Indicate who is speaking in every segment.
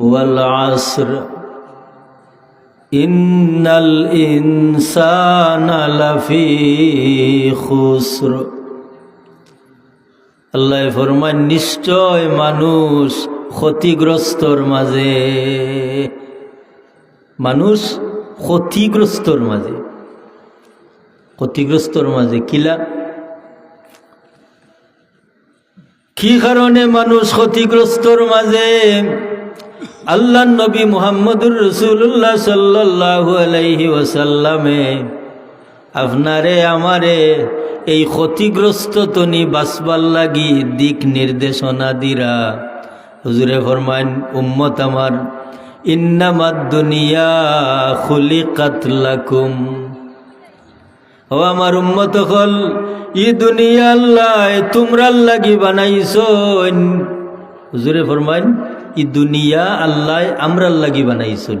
Speaker 1: والعصر إن الإنسان لفي خسر আল্লাহ ফরমান নিশ্চয় মানুষ ক্ষতিগ্রস্তর মাঝে মানুষ ক্ষতিগ্রস্তর মাঝে ক্ষতিগ্রস্তর মাঝে কিলা কি কারণে মানুষ ক্ষতিগ্রস্তর মাঝে আল্লাহ নবী মুহাম্মদুর রসুল্লাহ সাল্লাহু আলাইহি ওয়াসাল্লামে, আপনারে, আমারে এই ক্ষতিগ্রস্ত তনি বাসবার লাগি দিক নির্দেশনা দিরা। হুজুরে ফরমান উম্মত আমার, ইন্নামাদ দুনিয়া খুলি কাতলাকুম ও আমার উম্মত হল, ই দুনিয়া আল্লাহ তোমরার লাগি বানাইছন হুজুরে ফরমান ই দুনিয়া আল্লাহ আমরার লাগি বানাইছুন।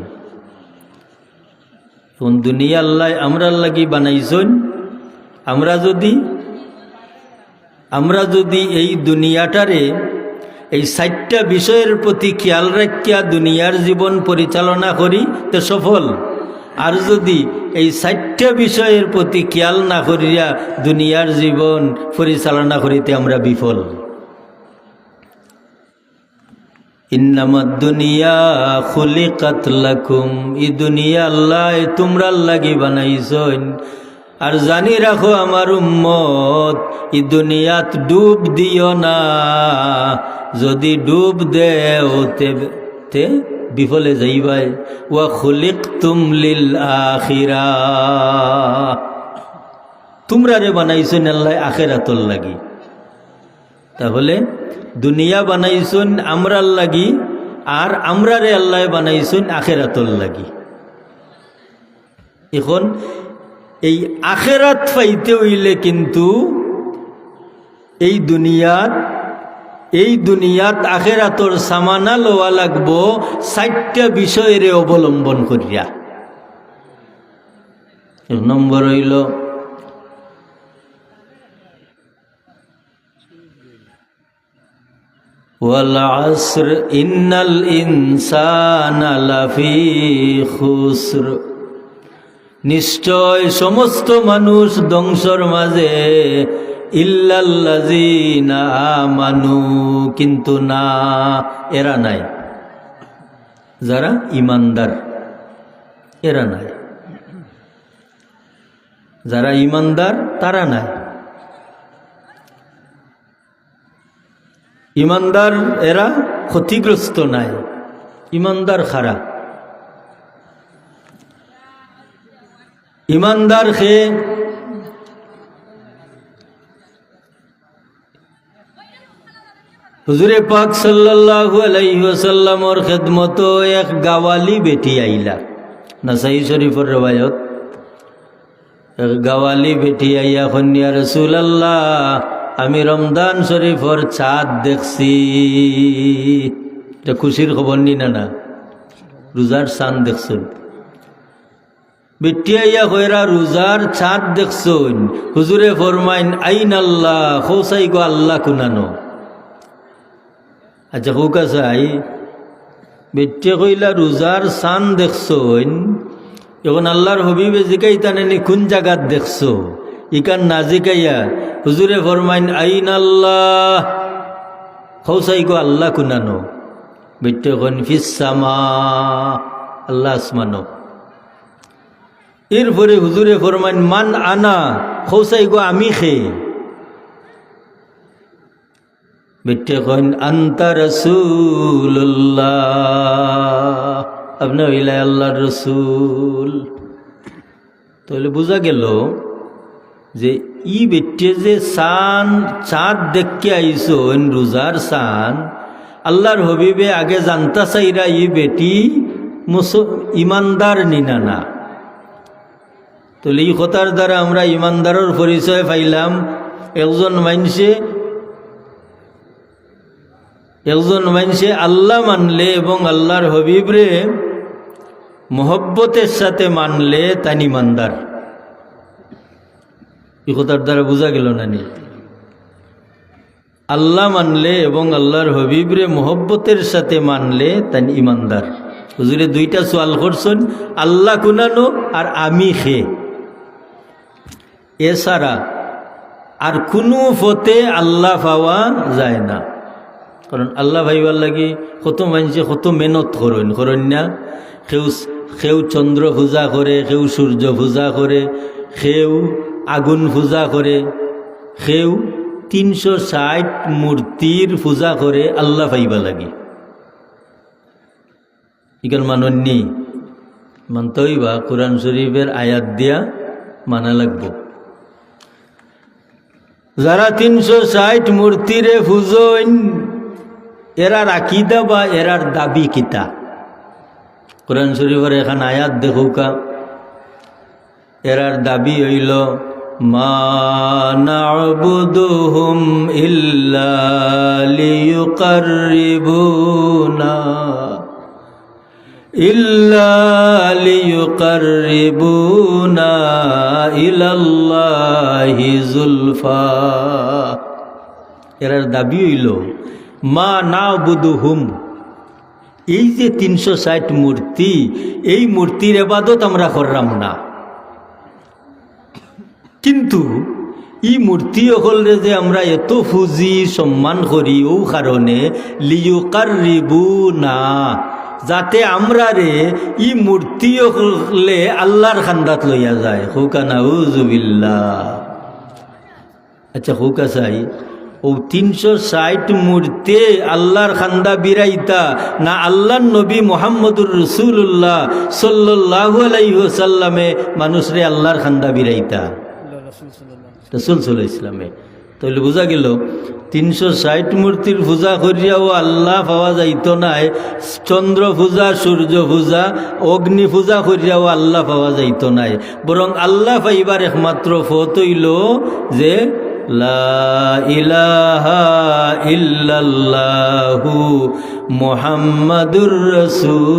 Speaker 1: কোন দুনিয়া আল্লাহ আমরার লাগি বানাইছুন? আমরা যদি আমরা যদি এই দুনিয়াটারে, এই সাতটা বিষয়ের প্রতি খেয়াল রাখিয়া দুনিয়ার জীবন পরিচালনা করি, তো সফল। আর যদি এই সাতটা বিষয়ের প্রতি খেয়াল না করিয়া দুনিয়ার জীবন পরিচালনা করিতে আমরা বিফল। ইন্নামাদ দুনিয়া খুলি কাতলাকুম ই দুনিয়া আল্লাহ, তোমরা লাগি বানাইছন আর জানি রাখো আমার উম্মত ই দুনিয়াত ডুব দিও না। যদি ডুব দেও, তে বিফলে যাইবাই। ওয়া খুলিক তুমলিল আখিরা। তোমরা রে বানাইছন আল্লাহ আখেরাতর লাগি। তাহলে দুনিয়া বানাইছুন আমরার লাগি আর আমরা রে আল্লাহ বানাইছুন আখেরাতর লাগি। এখন এই আখেরাত পাইতে হইলে কিন্তু এই দুনিয়াত এই দুনিয়াত আখেরাতর সামানা লওয়া লাগবো চারটা বিষয়ের অবলম্বন করিয়া। এক নম্বর হইল والعصر إن الإنسان لفي خسر নিশ্চয় সমস্ত মানুষ ধ্বংসর মাঝে ইল্লাল্লাযিনা আমানু কিন্তু না এরা নাই যারা ইমানদার এরা নাই যারা ইমানদার তারা নাই ইমানদার এরা ক্ষতিগ্রস্ত নাই। ইমানদার খারাপ ইমানদার খেয়ে হুজুরে পাক সাল্লাল্লাহু আলাইহি ওয়াসাল্লামর খেদমত এক গাওয়ালি বেটি আইলা। নাসাই শরীফর রবায়ত এক গাওয়ালি বেটি আইয়া কন্যা রসুলাল্লাহ আমি রমদান শরীফর চাঁদ দেখছি। এটা খুশির খবর নি না রোজার চাঁদ দেখছুন। বিটিয়াইয়া কইরা রোজার চাঁদ দেখছুন। হুজুরে ফরমাইন, আইন আল্লাহ খোসাই গো আল্লাহ কুনানো। আচ্ছা হুকা চাই বেটিয়ে কইলা, রোজার চাঁদ দেখছুন? এখন আল্লাহর হবিবে জিকাইতানে কোন জায়গাত দেখছ? ইকান না জিকাইয়া হুজুরে ফরমাইন আইন আল্লাহ খৌসাই গো আল্লাহ কুনানো কন ফিসামা আল্লাহ আসমানো এরপরে হুজুরে ফরমাইন, মান আনা খৌসাই গো আমি খে কন আন্তা রসুল্লাহ আপনি হইলাই আল্লাহর রসুল তাহলে বোঝা গেল যে ই বেটে যে সান, চাঁদ দেখকে আইসো রোজার সান, আল্লাহর হবিবে আগে জানতা চাইরা ই বেটি মুস, ইমানদার নিনা না। তাহলে এই কথার দ্বারা আমরা ইমানদারের পরিচয় পাইলাম। একজন মানুষে একজন মানুষে আল্লাহ মানলে এবং আল্লাহর হবিবরে মোহব্বতের সাথে মানলে তানি ইমানদার। এই কথার দ্বারা বোঝা গেল না নি? আল্লাহ মানলে এবং আল্লাহর হবিবরে মোহব্বতের সাথে মানলে তাই ইমানদার। হুজুরে দুইটা সোয়াল করছেন, আল্লাহ কুনানো আর আমি খে। এছাড়া আর কোনো ফতে আল্লাহ পাওয়া যায় না। কারণ আল্লাহ ভাইবার লাগি কত মানুষে কত মেহনত করেন করেন না? সেউ সেউ চন্দ্র পূজা করে সেউ সূর্য পূজা করে সেউ আগুন পূজা করে, সেও তিনশো ষাট মূর্তির পূজা করে আল্লাহ পাইবা লাগে। ইকান মাননি মানতেই বা কোরআন শরীফের আয়াত দিয়া মানা লাগব। যারা তিনশো ষাট মূর্তিরে ফুজন এরার আকিদা বা এরার দাবি কিতা? কোরআন শরীফের এখান আয়াত দেখুকা, এরার দাবি হইল লিয়ুকাররিবুনা, ইল্লা লিয়ুকাররিবুনা ইলাল্লাহি যুলফা। এরার দাবি হইল, মা নাবুদুহুম, এই যে তিনশো ষাট মূর্তি, এই মূর্তির এবাদত আমরা করলাম না। কিন্তু ই মূর্তি হলরে যে আমরা এত ফুজি সম্মান করি ও কারণে লিউকার রিবু না যাতে আমরা রে ই মূর্তি হলে আল্লাহর খান্দাত লইয়া যায়। হুকানা উজুবিল্লা আচ্ছা হুকা চাই। ও তিনশো ষাট মূর্তি আল্লাহর খান্দা বিরাইতা না আল্লাহর নবী মোহাম্মদুর রসুল্লাহ সাল্লাহ আলাইসাল্লামে মানুষরে আল্লাহর খান্দা বিরাইতা রসুল সাল্লাহ ইসলামে। তাহলে বোঝা গেল, তিনশো ষাট মূর্তির পূজা করিয়াও আল্লাহ পাওয়া যাইত নাই, চন্দ্র পূজা, সূর্য পূজা, অগ্নি পূজা করিয়াও আল্লাহ পাওয়া যাইত নাই। বরং আল্লাহ পাইবার একমাত্র ফত হইল যে ইল্লাল্লাহু মুহাম্মাদুর রাসূলুল্লাহ।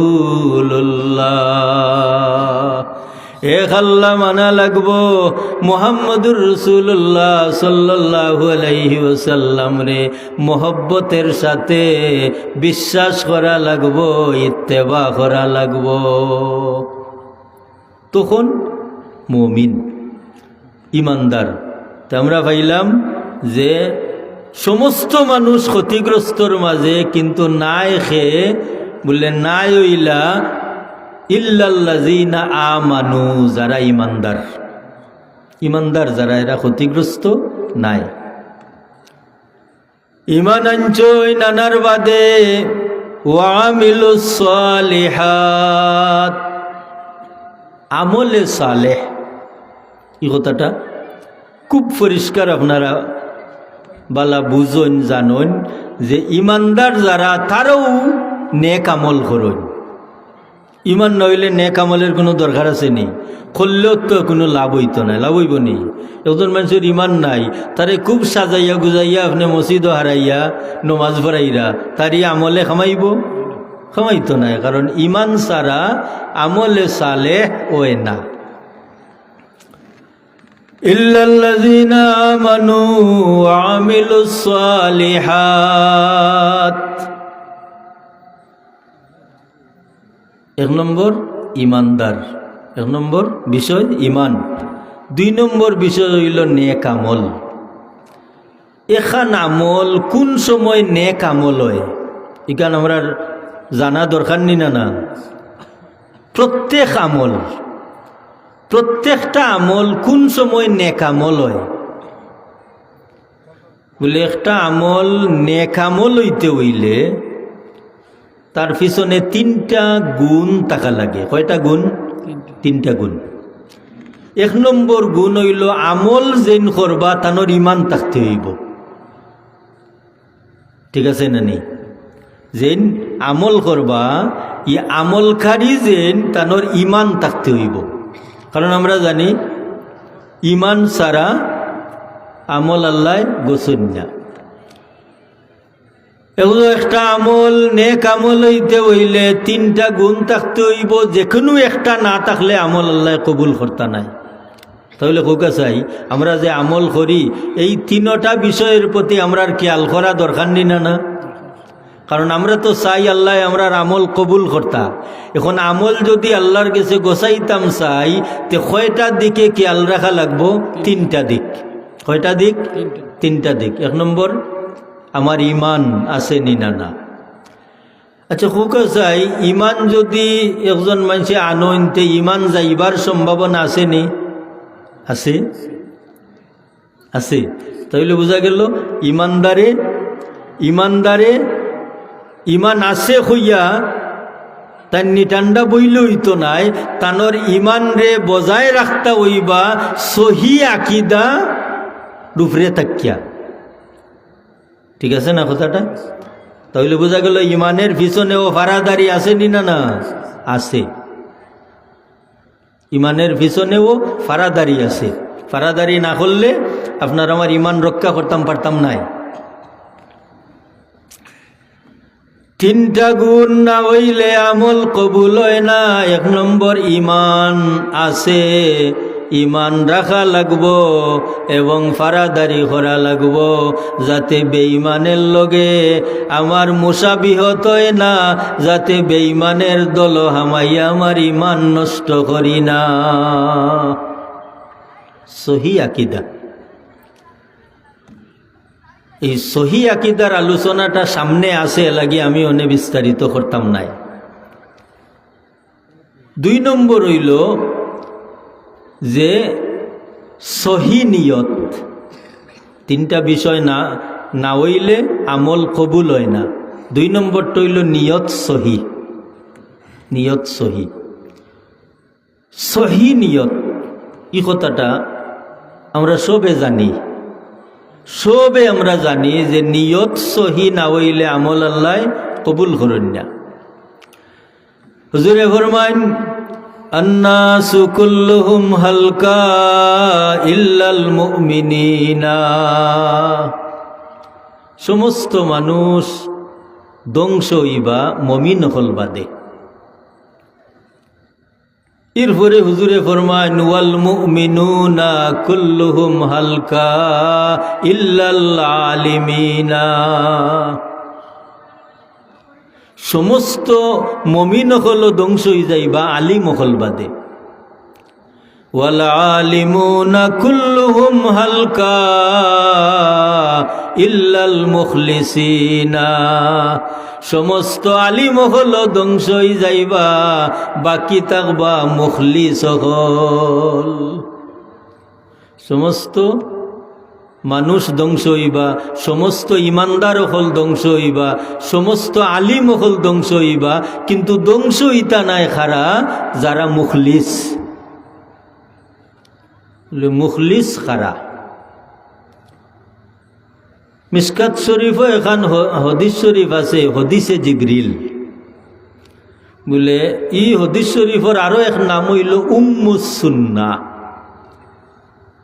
Speaker 1: এক আল্লাহ মানা লাগবো মোহাম্মদুর রসুল্লাহ সাল্লাহু আলাইহি ওসাল্লাম রে। মোহব্বতের সাথে বিশ্বাস করা লাগবো, ইত্তেবা করা লাগবো। তখন মমিন, ইমানদার, তা আমরা পাইলাম যে সমস্ত মানুষ ক্ষতিগ্রস্তর মাঝে কিন্তু নাই খেয়ে বললেন, নাই ওইলা ইল্লাল্লাজিনা আমানু, যারা ইমানদার ইমানদার যারা, এরা ক্ষতিগ্রস্ত নাই। ইমান আঞ্চই নানার বাদে ওয়ামিলুসালিহাত আমলে সালেহ। এই কথাটা খুব পরিষ্কার আপনারা বালা বুঝন, জানন যে ইমানদার যারা, তারাও নেক আমল করুন। ইমান নইলে নেক আমলের কোনো দরকার আছে নি? করলেও তো কোনো লাভ হইত না, লাভ হইব নি? একজন মানুষের ইমান নাই, তারে খুব সাজাইয়া গুজাইয়া আপনি মসজিদ হারাইয়া নমাজ ভরাইরা তারই আমলে খামাইব? খামাইতো না, কারণ ইমান সারা আমলে সালে ওয়ে না। ইল্লাল্লাযীনা আমানু ওয়া আমিলুস সালিহাত। এক নম্বর ইমানদার, এক নম্বর বিষয় ইমান। দুই নম্বর বিষয় হইল নেক আমল। এখান আমল কোন সময় নেক আমল হয়? এখান আমরা জানা দরকার নি না না? প্রত্যেক আমল, প্রত্যেকটা আমল কোন সময় নেক আমল হয়? বলে একটা আমল নেক আমল হইতে হইলে তার পিছনে তিনটা গুণ থাকা লাগে। কয়টা গুণ? তিনটা। গুণ। এক নম্বর গুণ হইল আমল যেন করবা তানোর ইমান থাকতে হইব। ঠিক আছে নানি যেন আমল করবা ই আমলকারী যেন তানোর ইমান থাকতে হইব। কারণ আমরা জানি ইমান ছাড়া আমল আল্লাহ গোসন না। এগুলো একটা আমল, নেক আমল হইতে হইলে তিনটা গুণ থাকতে হইব। যে কোনো একটা না থাকলে আমল আল্লাহ কবুল করতা নাই। তাহলে কোকা চাই, আমরা যে আমল করি, এই তিনটা বিষয়ের প্রতি আমরা খেয়াল করা দরকার নি না না? কারণ আমরা তো চাই আল্লাহ আমরা আমল কবুল করতা। এখন আমল যদি আল্লাহর কাছে গোসাইতাম চাই, তে কয়টা দিকে খেয়াল রাখা লাগবো? তিনটা দিক। কয়টা দিক? তিনটা দিক। এক নম্বর আমার ইমান আছে নি না আচ্ছা খুব চাই ইমান যদি একজন মানুষে আনতে ইমান যাইবার সম্ভাবনা আছে নি? আছে। আছে। তাহলে বোঝা গেল, ইমানদারে ইমানদারে ইমান আছে হইয়া তার নিটান্ডা বইল হইতো নাই, তানোর ইমান রে বজায় রাখতা হইবা সহি আকিদা রূপরে থাকিয়া। ঠিক আছে না কথাটা? তাহলে বোঝা গেল ইমানের পিছনেও ফারাদারি আছে নি না? না আছে। ইমানের পিছনেও ফারাদারি আছে। ফারাদারি না করলে আপনার আমার ইমান রক্ষা করতাম পারতাম নাই। তিনটা গুণ না হইলে আমল কবুল হয় না। এক নম্বর ইমান আছে। ইমান রাখা লাগব এবং ফারাদারি করা লাগব। যাতে বেঈমানের লগে আমার মুসাবিহত না, যাতে বেঈমানের দল হামাইয়া আমার ইমান নষ্ট করি না। সহি আকিদা। এই সহি আকিদার আলোচনাটা সামনে আসে লাগি আমি অনেক বিস্তারিত করতাম নাই। দুই নম্বর হইল যে সহি নিয়ত। তিনটা বিষয় না না হইলে আমল কবুল হয় না। দুই নম্বরটা হইল নিয়ত সহি। নিয়ত সহি। সহি নিয়ত, ই কথাটা আমরা সবে জানি। সবে আমরা জানি যে নিয়ত সহি না হইলে আমল আল্লাহ কবুল করেন না। হুজুরে ফরমাইন আন্নাসু কুল্লুহুম হালকা ইল্লাল মুমিনিনা সমস্ত মানুষ ধ্বংস হইবা মমিন হল বাদে। এরপরে হুজুরে ফরমায়, নুয়াল মুমিনুনা কুল্লুহুম হালকা ইল্লাল আলিমিনা। সমস্ত মমিন হল ধ্বংস হয়ে যাইবা আলিম হল বাদে। সমস্ত আলিম হল ধ্বংস হয়ে যাইবা বাকি থাকবা মুখলিস হল। সমস্ত মানুষ ধ্বংস হইবা, সমস্ত ইমানদার হল ধ্বংস হইবা, সমস্ত আলিম হল ধ্বংস হইবা, কিন্তু ধ্বংস হইতা নাই খারা যারা মুখলিস। মুখলিস খারা। মিসকাত শরীফও এখন হদিস শরীফ আছে, হদিসে জিবরিল। বলে, ই হদিস শরীফর আরও এক নাম হইল উম্মুসুন্না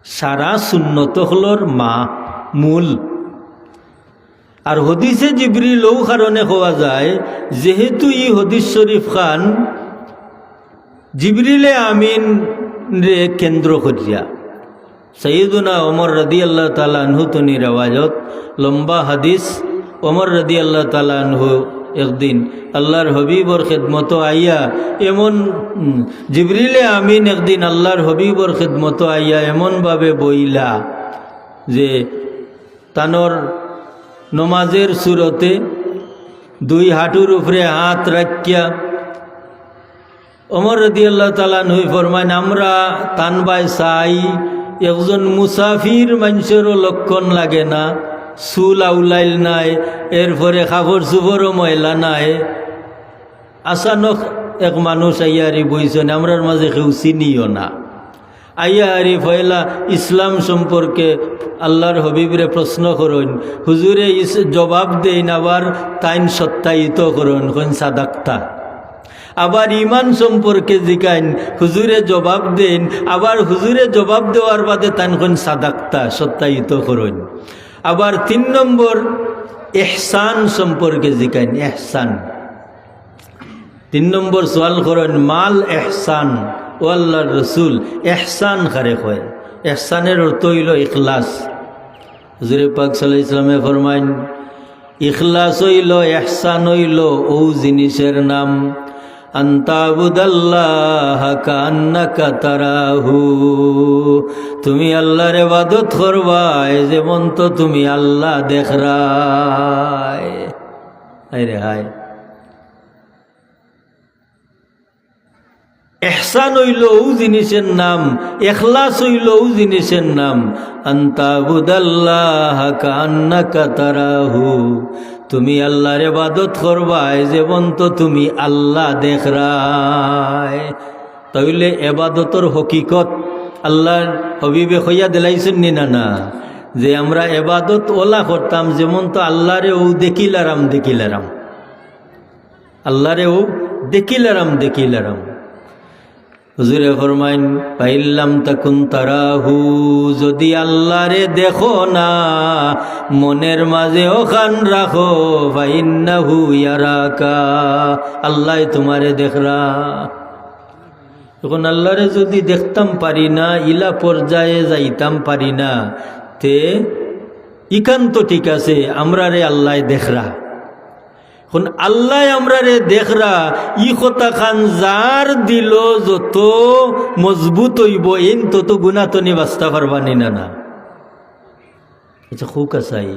Speaker 1: সারা সুন্নত হলর মা, মূল। আর হদিসে জিবরিল ও কারণে হওয়া যায়, যেহেতু ই হদিস শরীফ খান, জিবরিলে আমিন রে কেন্দ্র করিয়া। সৈয়দুনা ওমর রদি আল্লাহ তালাহু তনি রেওয়াজত, লম্বা হাদিস ওমর রদি আল্লাহ তালাহু একদিন। আল্লাহর হবিবর খেদমত আইয়া এমন জিবরিলে আমিন একদিন আল্লাহর হবিবর খেদমত আইয়া এমনভাবে বইলা যে তানোর নমাজের সুরতে দুই হাঁটুর উপরে হাত রাখিয়া অমর রদি আল্লাহ তালানহুই ফরমাইন, আমরা তানবাই চাই একজন মুসাফির মানুষেরও লক্ষণ লাগে না। চুল আউলাইল নাই এরপরে কাপড় চুপড়ও ময়লা নাই। আচানক এক মানুষ আইয়ারি বইছেন, আমরার মাঝে কেউ চিনিও না। আইয়া আরি ফয়লা ইসলাম সম্পর্কে আল্লাহর হবিবরে প্রশ্ন করুন, হুজুরে জবাব দেন আবার তাইন সত্যায়িত করুন, কোন সাদাক্তা? আবার ইমান সম্পর্কে জিকাইন, হুজুরে, জবাব দেন। আবার হুজুরে, জবাব দেওয়ার বাদে তান কোন সাদাক্তা সত্যায়িত করুন। আবার তিন নম্বর এহসান সম্পর্কে জিকাইন এহসান তিন নম্বর সোয়াল করেন, মাল এহসান ও আল্লাহর রসুল এহসান খারে হয় এহসানের অর্থ হইল ইখলাস। হুজুরে পাক সাল্লাহ ইসলামে ফরমাইন, ইখলাস হইল এহসান হইল ও জিনিসের নাম। আন্তাবুদাল্লাহ কান্নাকা তারাহু। তুমি আল্লাহর ইবাদত করবাই যেমন তো তুমি আল্লাহ দেখরায়। রে হায়। এহসান হইল ও জিনিসের নাম, এখলাস হইল ও জিনিসের নাম। আন্তাবুদাল্লাহ কান্নাকা তারাহু। তুমি আল্লাহর ইবাদত করবাই যেমন তো তুমি আল্লাহ দেখরায় তাইলে এবাদতর হকিকত আল্লাহর হবিবে হইয়া দিলাইছেন নি না না? যে আমরা এবাদত ওলা করতাম, যেমন তো আল্লাহরে ও দেখিলারাম দেখিলারাম। আল্লাহরে ও দেখিলারাম দেখিলারাম। হুজুরে ফরমাইন পাইল্লাম তখন তারাহু যদি আল্লাহরে দেখো না, মনের মাঝে ওখান রাখো, ফাইন্নাহু ইয়ারাকা আল্লাহ তোমারে দেখরা। তখন আল্লাহরে যদি দেখতাম পারি না, ইলা পর্যায়ে যাইতাম পারি না, তে ইকান তো ঠিক আছে আমরা রে আল্লাহ দেখরা। এখন আল্লাহ আমরা রে দেখরা ই কথা খান যার দিল যত মজবুত হইব এন তত গুণা তো নি বাস্তা পারবানি না না আচ্ছা খুব আসাই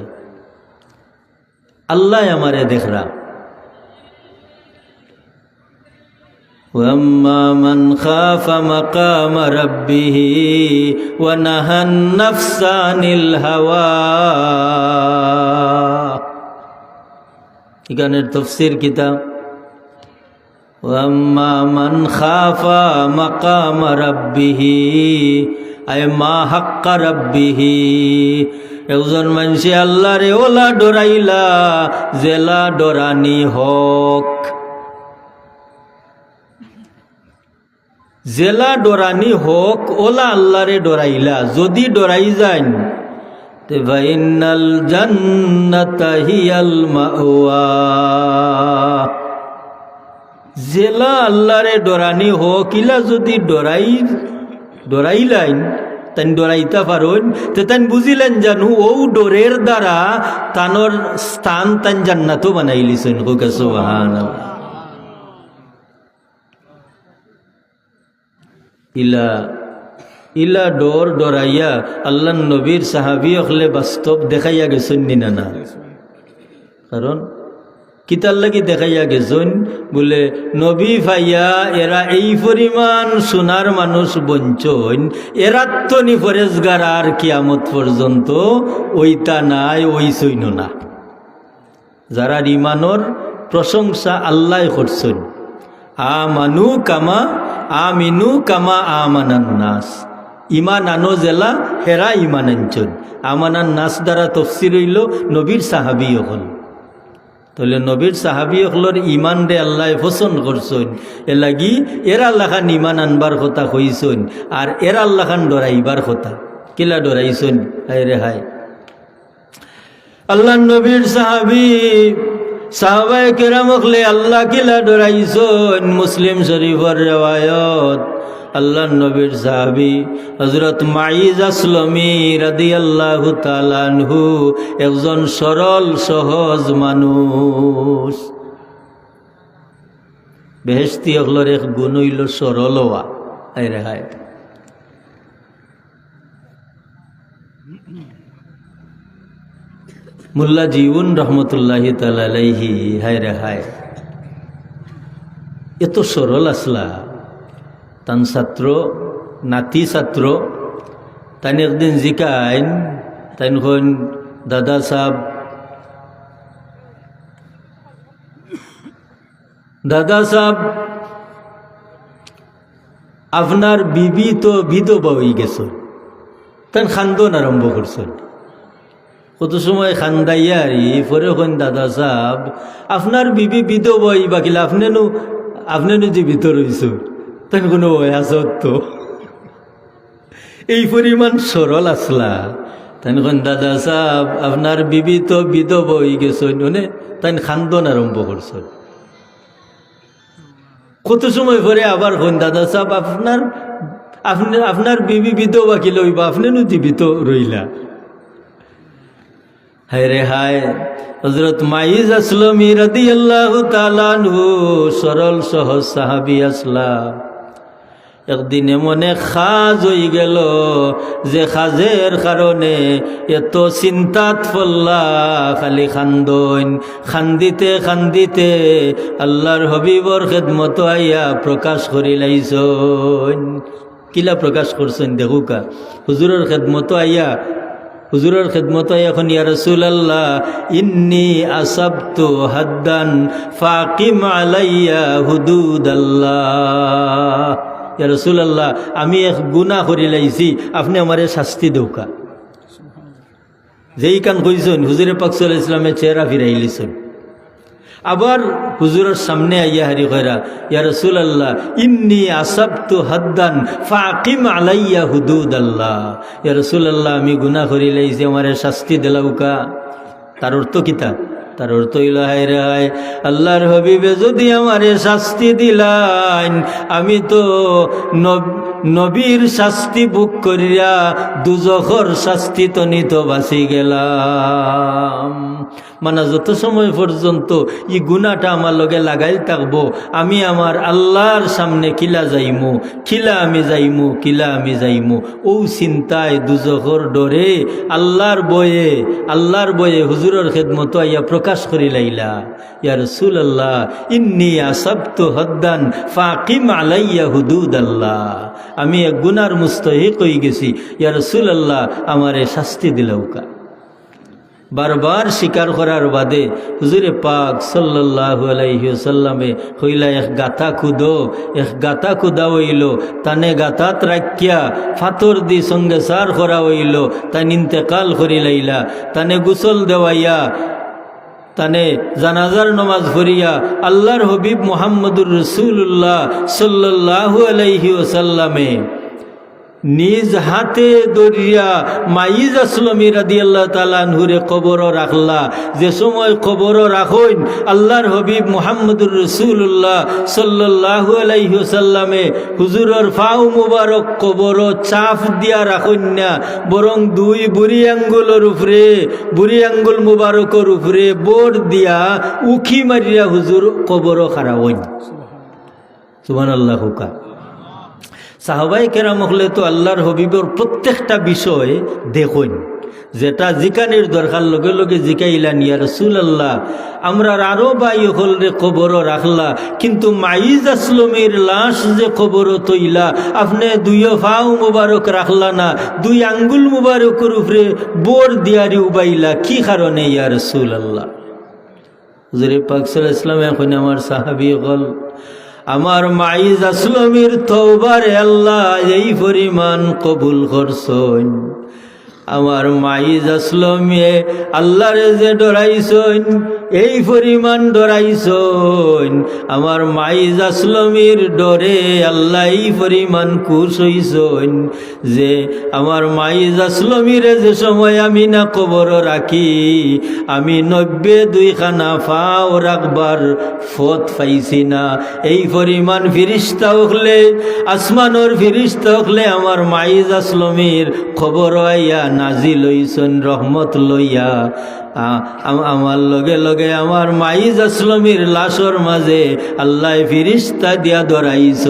Speaker 1: আল্লাহ আমারে দেখরা واما من خاف مقام ربه ونهى النفس عن الهوى এখানের তফসির কিতাব। ওয়াম্মা মান মা জেলা ডরানি হক। জেলা ডরানি হোক, ওলা আল্লাহরে ডরাইলা, যদি ডরাই যান ভাইনাল জান্নাতা হিয়াল মাওয়া। জেলা আল্লাহরে ডরানি হোক, ইলা যদি ডরাই, ডরাইলাইন তাই ডরাইতা পারুন তো তাই বুঝিলেন জানু, ও ডোরের দ্বারা তানোর স্থান তান জান্নাতও বানাইলিছেন হোক সুবহানাল্লাহ। ইলা ইলা ডর ডরাইয়া আল্লাহ নবীর সাহাবি হলে বাস্তব দেখাইয়া গেছেন নিনা? না কারণ কিতার লাগি দেখাইয়া গেছেন, বলে, নবী ভাইয়া, এরা এই পরিমাণ সোনার মানুষ বঞ্চন এরাত তো নি ফরেজগার আর কিয়ামত পর্যন্ত ওইটা নাই, ওই সৈন্য না। যারা ইমানোর প্রশংসা আল্লাহ করছেন, আমানু কামা, আমিনু কামা আমানান নাস। ইমান আনো জেলা হেরা ইমান আনচন। আমানান নাস দ্বারা তফসির হইল নবীর সাহাবি হল। তাহলে নবীর সাহাবি হলর ইমান রে আল্লাহ পছন্দ করছেন এ লাগি এর আল্লাহান ইমান আনবার কথা কইছেন আর এর আল্লাহান ডরাইবার কথা। কিলা ডরাইছেন হায় রে হায়। আল্লাহ নবীর সাহাবি সাহাবাই কেরামকলে আল্লাহ কিলা ডরাইছন মুসলিম শরীফর রেওয়ায়ত আল্লাহ নবীর সাহাবি হজরত মাইজ আসলমি রাদি আল্লাহ তালানহু একজন সরল, সহজ মানুষ। বেহেস্তি অগলর এক গুণ হইল সরল হওয়া। হায় রে হায়। মুল্লা জীবন রহমতুল্লাহ তালাইহি হায় রে হায়। এত সরল আসলা। তান ছাত্র নাতি ছাত্র তাই একদিন জিকাইন তাই দাদা সাহ দাদা সাহ আপনার বিবি তো বিধবা হয়ে গেছ। তাই খান্দন আরম্ভ করছেন। কত সময় খান্দাইয়া আর পরে কোন দাদা সাহ আপনার বিবি বিধবা হই বাকিলে আপনিও আপনিও যে তাই কোনো আসত তো এই পরিমাণ সরল আসলা। তাই কোন, দাদা সাহ আপনার বিবি তো বিধবা হয়ে গেছ মানে তাই খান্দন আরম্ভ করছ। কত সময় পরে আবার কোন, দাদা সাহ আপনার, আপনি, আপনার বিবি বিধবা কি লইবা? আপনি নু জীবিত রইলা। হায় রে হায় হজরত মাইজ আসলমি রদি আল্লাহ তালানহু সরল সহজ সাহাবি আসলাম একদিন এমনে খাজ হয়ে গেল যে খাজের কারণে এত চিন্তাত ফল্লা খালি খান্দইন। খান্দিতে খান্দিতে আল্লাহর হবিবর খেদমত আইয়া প্রকাশ করি লাইছইন কিলা প্রকাশ করছেন দেখুকা হুজুরের খেদমত আইয়া, হুজুরের খেদমত এখন, ইয়া রাসূলুল্লাহ, ইন্নি আসাবতু হাদ্দান ফাকিম আলাইয়া হুদুদাল্লাহ। রাসূলুল্লাহ, আমি এক গুনাহ করি লাইছি, আপনি আমারে শাস্তি দৌকা। যেই কান কইছেন, হুজুরে পাক সাল্লাল্লাহু আলাইহি ইসলামের চেহারা ফিরাই লিছেন। আবার হুজুরের সামনে আইয়া হারি কইরা, ইয়া রাসূলুল্লাহ, ইন্নী আসাবতু হাদ্দান ফাকিম আলাইয়া হুদুদাল্লাহ। ইয়া রসুল আল্লাহ আমি গুনাহ করি লাইছি, আমারে শাস্তি দিলাউকা? তার অর্থ কিতা তার অর্থ হইল হায় রে হায় আল্লাহর হবিবে যদি আমারে শাস্তি দিলাইন আমি তো নবীর শাস্তি বুক করিয়া দুজখর শাস্তি তো নিত বাঁচি গেলাম। মানে যত সময় পর্যন্ত ই গুণাটা আমার লগে লাগাই থাকব, আমি আমার আল্লাহর সামনে কিলা যাইমু কিলা আমি যাইমু কিলা আমি যাইমু। ও চিন্তায় দুজখর ডরে আল্লাহর বয়ে আল্লাহর বয়ে হুজুরের খেদমতো আইয়া প্রকাশ করি লাইলা। ইয়া রসুল আল্লাহ ইন্নি আসাবতু হদ্দান, ফাকিম আলাইয়া হুদুদ আল্লাহ আমি এক গুনার মুস্তহিক হয়ে গেছি। ইয়া রসুল আল্লাহ আমারে শাস্তি দিলৌকা বারবার স্বীকার করার বাদে হুজুরে পাক সাল্লাল্লাহু আলাইহি সাল্লামে হইলা এক গাথা খুদো এক গাথা খুদা হইল, তানে গাথাত রাখিয়া ফাতর দি সঙ্গে সার করা হইল তাই ইন্তেকাল করি লাইলা তানে গুসল দেওয়াইয়া তানে জানাজার নমাজ ভরিয়া আল্লাহর হবিব মোহাম্মদুর রসুল্লাহ সাল্লাহ আলাইহি ওসাল্লামে নিজ হাতে দরিয়া মাইজ আসলমি রাদি আল্লাহ তালানহুরে কবর রাখলা। যে সময় কবর রাখইন, আল্লাহর হবিব মোহাম্মদুর রসুল্লাহ সাল্লাহু আলাইসাল্লামে হুজুরর ফাউ মুবারক কবর চাফ দিয়া রাখইন না, বরং দুই বুড়ি আঙ্গুলের উপরে, বুড়ি আঙ্গুল মুবারকর উপরে বোর দিয়া উখি মারিয়া হুজুর কবর খারাওইন সুবান আল্লাহ হুকা। সাহবাই কেরাম হলে তো আল্লাহর হবিবর প্রত্যেকটা বিষয় দেখুন। যেটা জিকানির দরকার, লগে লগে জিকাইলা নিয়া রসুল আল্লাহ আমরা আরও বাই হল রে কবর রাখলা কিন্তু মাইজ আসলমের লাশ যে কবর তৈলা, আপনি দুই ফাও মুবারক রাখলা না, দুই আঙ্গুল মুবারকের উপরে বোর দিয়ারি উবাইলা, কি কারণে ইয়া রসুল আল্লাহ হুজুরে পাক সাল্লাল্লাহু আলাইহি ইসলাম এখন আমার সাহাবি হল আমার মাইজ আসলমির তৌবার আল্লাহ এই পরিমাণ কবুল করছন। আমার মাইজ আসলমে আল্লাহরে যে ডরাইছন এই পরিমাণ ডরাইছন আমার মাইজ আসলমির ডরে আল্লাহ এই পরিমাণ খুশ হইছন যে আমার মাইজ আসলমিরে যে সময় আমি না কবর রাখি, আমি নব্বে দুইখানা ফাও রাখবার ফত পাইছি না। এই পরিমাণ ফিরিস্তা উঠলে আসমানোর ফিরিস্তা উঠলে আমার মাইজ আসলমির খবর আইয়া নাজি লইছন রহমত লইয়া। আমার লগে লগে আমার মাইজ আসলমির লাশর মাঝে আল্লাহ ফিরিস্তা দিয়া ধরাইছ।